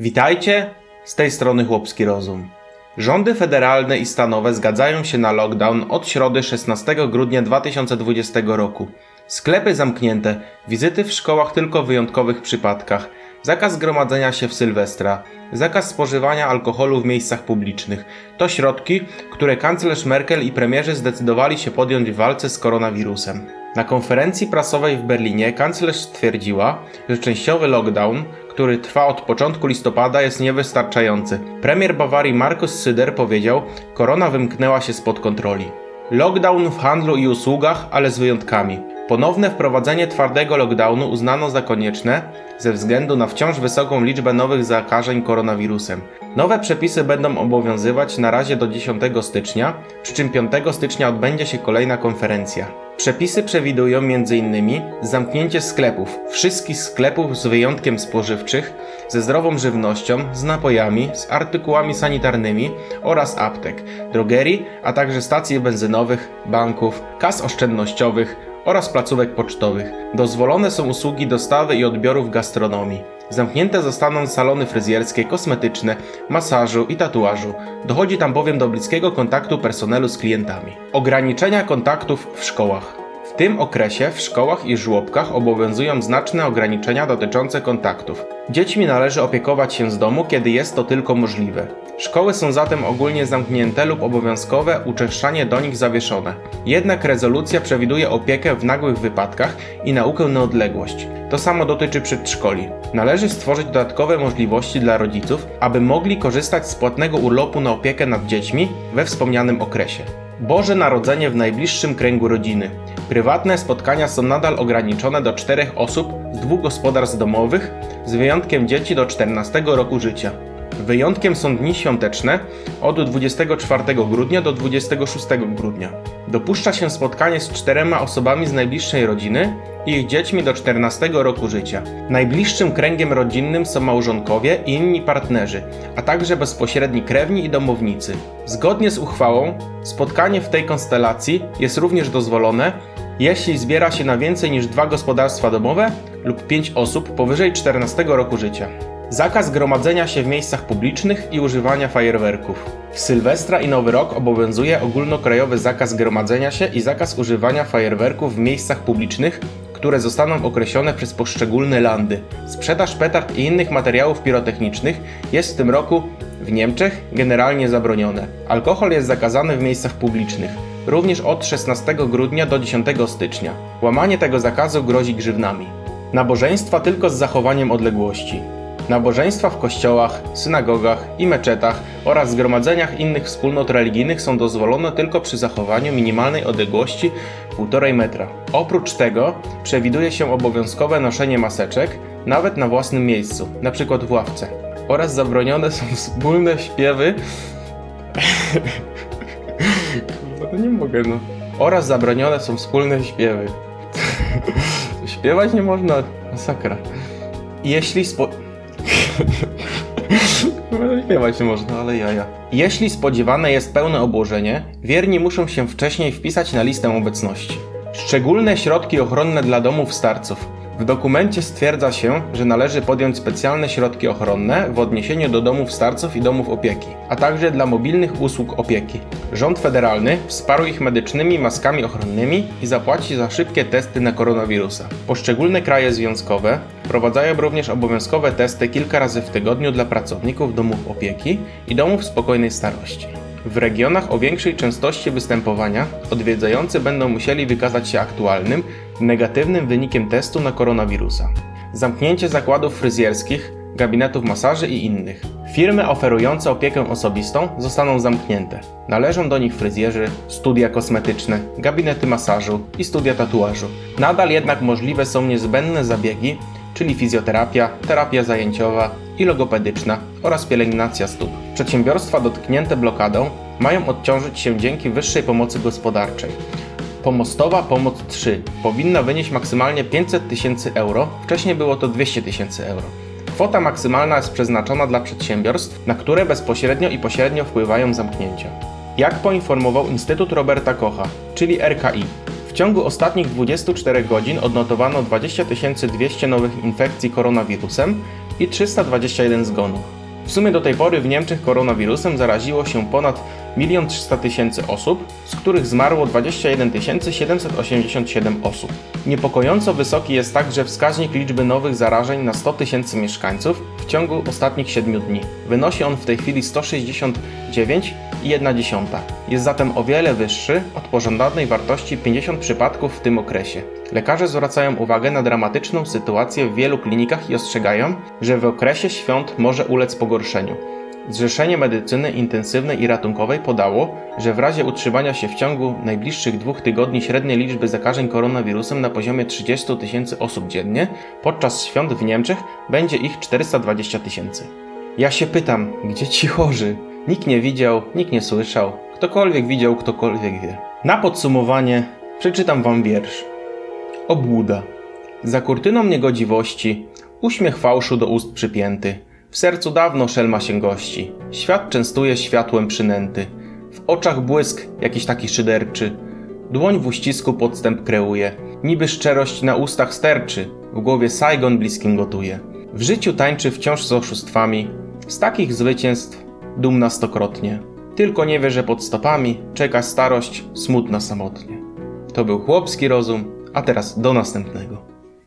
Witajcie, z tej strony Chłopski Rozum. Rządy federalne i stanowe zgadzają się na lockdown od środy 16 grudnia 2020 roku. Sklepy zamknięte, wizyty w szkołach tylko w wyjątkowych przypadkach, zakaz gromadzenia się w Sylwestra, zakaz spożywania alkoholu w miejscach publicznych. To środki, które kanclerz Merkel i premierzy zdecydowali się podjąć w walce z koronawirusem. Na konferencji prasowej w Berlinie kanclerz stwierdziła, że częściowy lockdown, który trwa od początku listopada, jest niewystarczający. Premier Bawarii Markus Syder powiedział: Korona wymknęła się spod kontroli. Lockdown w handlu i usługach, ale z wyjątkami. Ponowne wprowadzenie twardego lockdownu uznano za konieczne ze względu na wciąż wysoką liczbę nowych zakażeń koronawirusem. Nowe przepisy będą obowiązywać na razie do 10 stycznia, przy czym 5 stycznia odbędzie się kolejna konferencja. Przepisy przewidują m.in. zamknięcie sklepów, wszystkich sklepów z wyjątkiem spożywczych, ze zdrową żywnością, z napojami, z artykułami sanitarnymi oraz aptek, drogerii, a także stacji benzynowych, banków, kas oszczędnościowych oraz placówek pocztowych. Dozwolone są usługi dostawy i odbioru w gastronomii. Zamknięte zostaną salony fryzjerskie, kosmetyczne, masażu i tatuażu. Dochodzi tam bowiem do bliskiego kontaktu personelu z klientami. Ograniczenia kontaktów w szkołach. Tym okresie w szkołach i żłobkach obowiązują znaczne ograniczenia dotyczące kontaktów. Dziećmi należy opiekować się z domu, kiedy jest to tylko możliwe. Szkoły są zatem ogólnie zamknięte lub obowiązkowe uczęszczanie do nich zawieszone. Jednak rezolucja przewiduje opiekę w nagłych wypadkach i naukę na odległość. To samo dotyczy przedszkoli. Należy stworzyć dodatkowe możliwości dla rodziców, aby mogli korzystać z płatnego urlopu na opiekę nad dziećmi we wspomnianym okresie. Boże Narodzenie w najbliższym kręgu rodziny. Prywatne spotkania są nadal ograniczone do czterech osób z dwóch gospodarstw domowych, z wyjątkiem dzieci do 14 roku życia. Wyjątkiem są dni świąteczne od 24 grudnia do 26 grudnia. Dopuszcza się spotkanie z czterema osobami z najbliższej rodziny i ich dziećmi do 14 roku życia. Najbliższym kręgiem rodzinnym są małżonkowie i inni partnerzy, a także bezpośredni krewni i domownicy. Zgodnie z uchwałą, spotkanie w tej konstelacji jest również dozwolone, jeśli zbiera się na więcej niż dwa gospodarstwa domowe lub pięć osób powyżej 14 roku życia. Zakaz gromadzenia się w miejscach publicznych i używania fajerwerków. W Sylwestra i Nowy Rok obowiązuje ogólnokrajowy zakaz gromadzenia się i zakaz używania fajerwerków w miejscach publicznych, które zostaną określone przez poszczególne landy. Sprzedaż petard i innych materiałów pirotechnicznych jest w tym roku w Niemczech generalnie zabronione. Alkohol jest zakazany w miejscach publicznych, również od 16 grudnia do 10 stycznia. Łamanie tego zakazu grozi grzywnami. Nabożeństwa tylko z zachowaniem odległości. Nabożeństwa w kościołach, synagogach i meczetach oraz zgromadzeniach innych wspólnot religijnych są dozwolone tylko przy zachowaniu minimalnej odległości 1,5 metra. Oprócz tego przewiduje się obowiązkowe noszenie maseczek nawet na własnym miejscu, np. w ławce. Oraz zabronione są wspólne śpiewy. To nie mogę no. Oraz zabronione są wspólne śpiewy. Śpiewać nie można, masakra. Jeśli spo... Śpiewać nie można, ale jaja. Jeśli spodziewane jest pełne obłożenie, wierni muszą się wcześniej wpisać na listę obecności. Szczególne środki ochronne dla domów starców. W dokumencie stwierdza się, że należy podjąć specjalne środki ochronne w odniesieniu do domów starców i domów opieki, a także dla mobilnych usług opieki. Rząd federalny wsparł ich medycznymi maskami ochronnymi i zapłaci za szybkie testy na koronawirusa. Poszczególne kraje związkowe wprowadzają również obowiązkowe testy kilka razy w tygodniu dla pracowników domów opieki i domów spokojnej starości. W regionach o większej częstości występowania odwiedzający będą musieli wykazać się aktualnym, negatywnym wynikiem testu na koronawirusa. Zamknięcie zakładów fryzjerskich, gabinetów masaży i innych. Firmy oferujące opiekę osobistą zostaną zamknięte. Należą do nich fryzjerzy, studia kosmetyczne, gabinety masażu i studia tatuażu. Nadal jednak możliwe są niezbędne zabiegi, czyli fizjoterapia, terapia zajęciowa i logopedyczna oraz pielęgnacja stóp. Przedsiębiorstwa dotknięte blokadą mają odciążyć się dzięki wyższej pomocy gospodarczej. Pomostowa Pomoc 3 powinna wynieść maksymalnie 500 tysięcy euro, wcześniej było to 200 tysięcy euro. Kwota maksymalna jest przeznaczona dla przedsiębiorstw, na które bezpośrednio i pośrednio wpływają zamknięcia. Jak poinformował Instytut Roberta Kocha, czyli RKI, ciągu ostatnich 24 godzin odnotowano 20 200 nowych infekcji koronawirusem, i 321 zgonów. W sumie do tej pory w Niemczech koronawirusem zaraziło się ponad 1 300 tysięcy osób, z których zmarło 21 787 osób. Niepokojąco wysoki jest także wskaźnik liczby nowych zarażeń na 100 tysięcy mieszkańców w ciągu ostatnich 7 dni. Wynosi on w tej chwili 169,1. Jest zatem o wiele wyższy od pożądanej wartości 50 przypadków w tym okresie. Lekarze zwracają uwagę na dramatyczną sytuację w wielu klinikach i ostrzegają, że w okresie świąt może ulec pogorszeniu. Zrzeszenie Medycyny Intensywnej i Ratunkowej podało, że w razie utrzymania się w ciągu najbliższych dwóch tygodni średniej liczby zakażeń koronawirusem na poziomie 30 tysięcy osób dziennie, podczas świąt w Niemczech będzie ich 420 tysięcy. Ja się pytam, gdzie ci chorzy? Nikt nie widział, nikt nie słyszał. Ktokolwiek widział, ktokolwiek wie. Na podsumowanie przeczytam wam wiersz. Obłuda. Za kurtyną niegodziwości, uśmiech fałszu do ust przypięty. W sercu dawno szelma się gości. Świat częstuje światłem przynęty. W oczach błysk jakiś taki szyderczy. Dłoń w uścisku podstęp kreuje. Niby szczerość na ustach sterczy. W głowie Saigon bliskim gotuje. W życiu tańczy wciąż z oszustwami. Z takich zwycięstw dumna stokrotnie. Tylko nie wie, że pod stopami czeka starość smutna samotnie. To był chłopski rozum, a teraz do następnego.